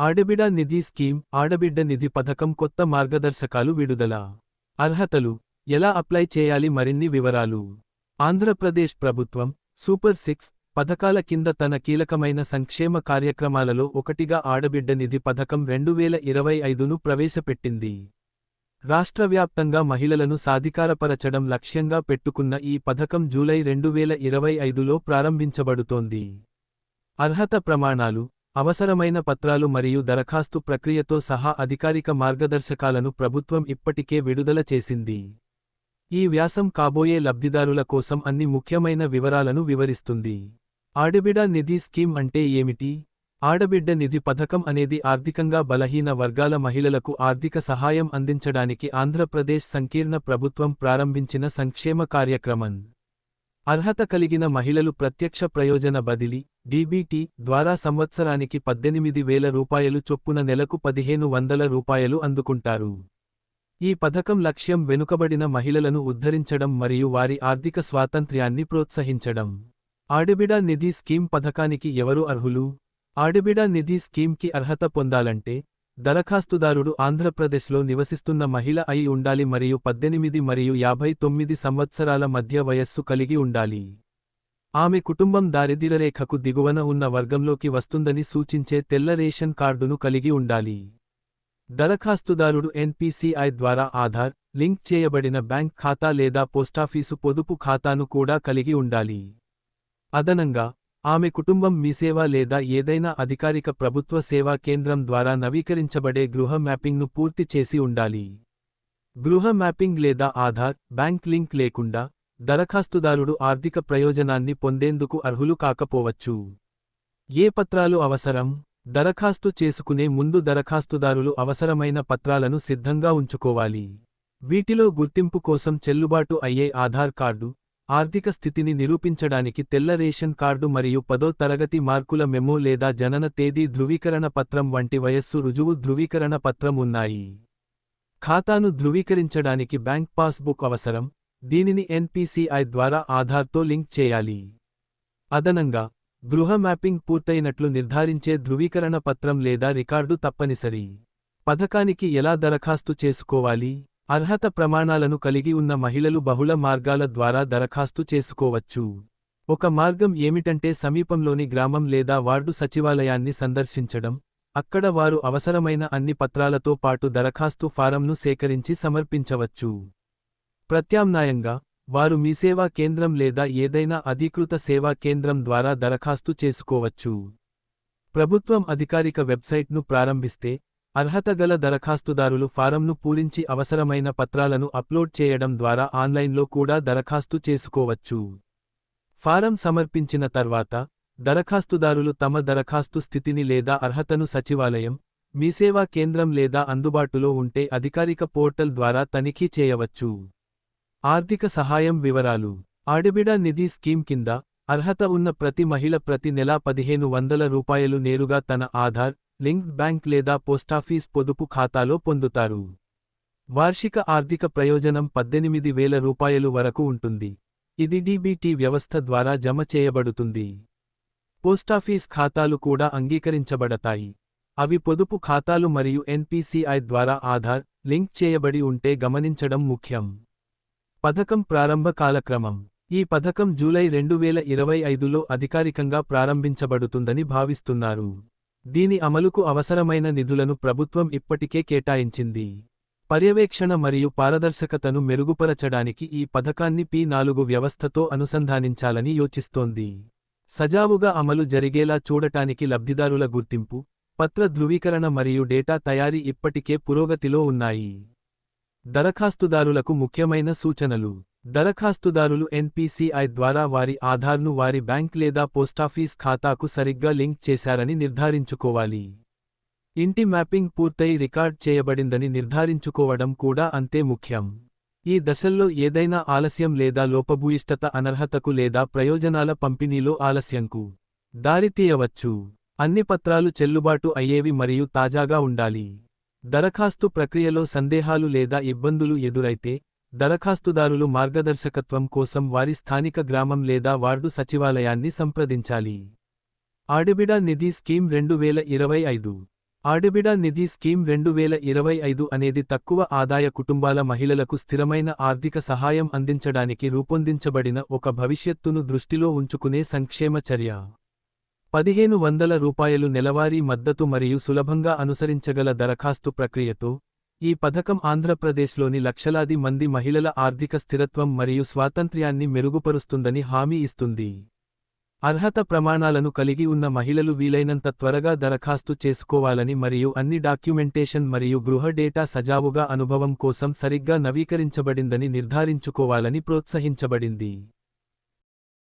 ఆడబిడ నిధి scheme ఆడబిడ్డ నిధి పథకం కొత్త మార్గదర్శకాలు విడుదల. అర్హతలు ఎలా అప్లై చేయాలి మరిన్ని వివరాలు. ఆంధ్రప్రదేశ్ ప్రభుత్వం సూపర్ సిక్స్ పథకాల కింద తన కీలకమైన సంక్షేమ కార్యక్రమాలలో ఒకటిగా ఆడబిడ్డ నిధి పథకం రెండు వేల ఇరవై ఐదును ప్రవేశపెట్టింది. రాష్ట్ర వ్యాప్తంగా మహిళలను సాధికారపరచడం లక్ష్యంగా పెట్టుకున్న ఈ పథకం జూలై రెండు వేల ఇరవై ఐదులో ప్రారంభించబడుతోంది. అర్హత ప్రమాణాలు అవసరమైన పత్రాలు మరియు దరఖాస్తు ప్రక్రియతో సహా అధికారిక మార్గదర్శకాలను ప్రభుత్వం ఇప్పటికే విడుదల చేసింది. ఈ వ్యాసం కాబోయే లబ్ధిదారుల కోసం అన్ని ముఖ్యమైన వివరాలను వివరిస్తుంది. ఆడబిడ నిధి స్కీమ్ అంటే ఏమిటి? ఆడబిడ్డ నిధి పథకం అనేది ఆర్థికంగా బలహీన వర్గాల మహిళలకు ఆర్థిక సహాయం అందించడానికి ఆంధ్రప్రదేశ్ సంకీర్ణ ప్రభుత్వం ప్రారంభించిన సంక్షేమ కార్యక్రమం. అర్హత కలిగిన మహిళలు ప్రత్యక్ష ప్రయోజన బదిలీ డీబీటీ ద్వారా సంవత్సరానికి పద్దెనిమిది వేల రూపాయలు చొప్పున నెలకు పదిహేను వందల రూపాయలు అందుకుంటారు. ఈ పథకం లక్ష్యం వెనుకబడిన మహిళలను ఉద్ధరించడం మరియు వారి ఆర్థిక స్వాతంత్ర్యాన్ని ప్రోత్సహించడం. ఆడబిడ నిధి స్కీమ్ పథకానికి ఎవరు అర్హులు? ఆడబిడ నిధి స్కీమ్కి అర్హత పొందాలంటే దరఖాస్తుదారుడు ఆంధ్రప్రదేశ్లో నివసిస్తున్న మహిళ అయి ఉండాలి మరియు పద్దెనిమిది మరియు యాభై తొమ్మిది సంవత్సరాల మధ్య వయస్సు కలిగి ఉండాలి. ఆమె కుటుంబం దారిద్ర్యరేఖకు దిగువన ఉన్న వర్గంలోకి వస్తుందని సూచించే తెల్ల రేషన్ కార్డును కలిగి ఉండాలి. దరఖాస్తుదారుడు ఎన్పిసిఐ ద్వారా ఆధార్ లింక్ చేయబడిన బ్యాంక్ ఖాతా లేదా పోస్టాఫీసు పొదుపు ఖాతాను కూడా కలిగి ఉండాలి. అదనంగా ఆమె కుటుంబం మీసేవ లేదా ఏదైనా అధికారిక ప్రభుత్వ సేవా కేంద్రం ద్వారా నవీకరించబడే గృహ మ్యాపింగ్ను పూర్తి చేసి ఉండాలి. గృహ మ్యాపింగ్ లేదా ఆధార్ బ్యాంక్ లింక్ లేకుండా దరఖాస్తుదారుడు ఆర్థిక ప్రయోజనాన్ని పొందేందుకు అర్హులు కాకపోవచ్చు. ఏ పత్రాలు అవసరం? దరఖాస్తు చేసుకునే ముందు దరఖాస్తుదారులు అవసరమైన పత్రాలను సిద్ధంగా ఉంచుకోవాలి. వీటిలో గుర్తింపు కోసం చెల్లుబాటు అయ్యే ఆధార్ కార్డు ఆర్థిక స్థితిని నిరూపించడానికి తెల్ల రేషన్ కార్డు మరియు పదో తరగతి మార్కుల మెమో లేదా జనన తేదీ ధృవీకరణ పత్రం వంటి వయస్సు రుజువు ధృవీకరణ పత్రం ఉన్నాయి. ఖాతాను ధృవీకరించడానికి బ్యాంక్ పాస్బుక్ అవసరం. దీనిని ఎన్పిసిఐ ద్వారా ఆధార్తో లింక్ చేయాలి. అదనంగా గృహ మ్యాపింగ్ పూర్తయినట్లు నిర్ధారించే ధృవీకరణ పత్రం లేదా రికార్డు తప్పనిసరి. పథకానికి ఎలా దరఖాస్తు చేసుకోవాలి? అర్హత ప్రమాణాలను కలిగి ఉన్న మహిళలు బహుళ మార్గాల ద్వారా దరఖాస్తు చేసుకోవచ్చు. ఒక మార్గం ఏమిటంటే సమీపంలోని గ్రామం లేదా వార్డు సచివాలయాన్ని సందర్శించడం అక్కడ వారు అవసరమైన అన్ని పత్రాలతో పాటు దరఖాస్తు ఫారంను సేకరించి సమర్పించవచ్చు. ప్రత్యామ్నాయంగా వారు మీ సేవా కేంద్రం లేదా ఏదైనా అధీకృత సేవా కేంద్రం ద్వారా దరఖాస్తు చేసుకోవచ్చు. ప్రభుత్వం అధికారిక వెబ్సైట్ను ప్రారంభిస్తే అర్హత గల దరఖాస్తుదారులు ఫారంను పూరించి అవసరమైన పత్రాలను అప్లోడ్ చేయడం ద్వారా ఆన్లైన్లో కూడా దరఖాస్తు చేసుకోవచ్చు. ఫారం సమర్పించిన తర్వాత దరఖాస్తుదారులు తమ దరఖాస్తు స్థితిని లేదా అర్హతను సచివాలయం మీసేవా కేంద్రం లేదా అందుబాటులో ఉంటే అధికారిక పోర్టల్ ద్వారా తనిఖీ చేయవచ్చు. ఆర్థిక సహాయం వివరాలు. ఆడబిడ నిధి స్కీమ్ కింద అర్హత ఉన్న ప్రతి మహిళ ప్రతి నెలా పదిహేను వందల రూపాయలు నేరుగా తన ఆధార్ లింక్డ్ బ్యాంక్ లేదా పోస్టాఫీస్ పొదుపు ఖాతాలో పొందుతారు. వార్షిక ఆర్థిక ప్రయోజనం పద్దెనిమిది వేల రూపాయలు వరకు ఉంటుంది. ఇది డీబీటీ వ్యవస్థ ద్వారా జమ చేయబడుతుంది. పోస్టాఫీస్ ఖాతాలు కూడా అంగీకరించబడతాయి. అవి పొదుపు ఖాతాలు మరియు ఎన్పిసిఐ ద్వారా ఆధార్ లింక్ చేయబడి ఉంటే గమనించడం ముఖ్యం. పథకం ప్రారంభ కాలక్రమం. ఈ పథకం జూలై రెండు వేల ఇరవై ఐదులో అధికారికంగా ప్రారంభించబడుతుందని భావిస్తున్నారు. దీని అమలుకు అవసరమైన నిధులను ప్రభుత్వం ఇప్పటికే కేటాయించింది. పర్యవేక్షణ మరియు పారదర్శకతను మెరుగుపరచడానికి ఈ పథకాన్ని పి నాలుగు వ్యవస్థతో అనుసంధానించాలని యోచిస్తోంది. సజావుగా అమలు జరిగేలా చూడటానికి లబ్ధిదారుల గుర్తింపు పత్ర ధృవీకరణ మరియు డేటా తయారీ ఇప్పటికే పురోగతిలో ఉన్నాయి. దరఖాస్తుదారులకు ముఖ్యమైన సూచనలు. దరఖాస్తుదారులు ఎన్పిసిఐ ద్వారా వారి ఆధార్ను వారి బ్యాంక్ లేదా పోస్టాఫీస్ ఖాతాకు సరిగ్గా లింక్ చేశారని నిర్ధారించుకోవాలి. ఇంటి మ్యాపింగ్ పూర్తయి రికార్డ్ చేయబడిందని నిర్ధారించుకోవడం కూడా అంతే ముఖ్యం. ఈ దశల్లో ఏదైనా ఆలస్యం లేదా లోపభూయిష్టత అనర్హతకు లేదా ప్రయోజనాల పంపిణీలో ఆలస్యంకు దారితీయవచ్చు. అన్ని పత్రాలు చెల్లుబాటు అయ్యేవి మరియు తాజాగా ఉండాలి. దరఖాస్తు ప్రక్రియలో సందేహాలు లేదా ఇబ్బందులు ఎదురైతే దరఖాస్తుదారులు మార్గదర్శకత్వం కోసం వారి స్థానిక గ్రామం లేదా వార్డు సచివాలయాన్ని సంప్రదించాలి. ఆడబిడ నిధి స్కీమ్ రెండు వేల ఇరవై ఐదు. ఆడబిడ నిధి స్కీమ్ రెండు వేల ఇరవై ఐదు అనేది తక్కువ ఆదాయ కుటుంబాల మహిళలకు స్థిరమైన ఆర్థిక సహాయం అందించడానికి రూపొందించబడిన ఒక భవిష్యత్తును దృష్టిలో ఉంచుకునే సంక్షేమ చర్య. పదిహేను వందల రూపాయలు నెలవారీ మద్దతు మరియు సులభంగా అనుసరించగల దరఖాస్తు ప్రక్రియతో ఈ పథకం ఆంధ్రప్రదేశ్లోని లక్షలాది మంది మహిళల ఆర్థిక స్థిరత్వం మరియు స్వాతంత్ర్యాన్ని మెరుగుపరుస్తుందని హామీ ఇస్తుంది. అర్హత ప్రమాణాలను కలిగి ఉన్న మహిళలు వీలైనంత త్వరగా దరఖాస్తు చేసుకోవాలని మరియు అన్ని డాక్యుమెంటేషన్ మరియు గృహ డేటా సజావుగా అనుభవం కోసం సరిగ్గా నవీకరించబడిందని నిర్ధారించుకోవాలని ప్రోత్సహించబడింది.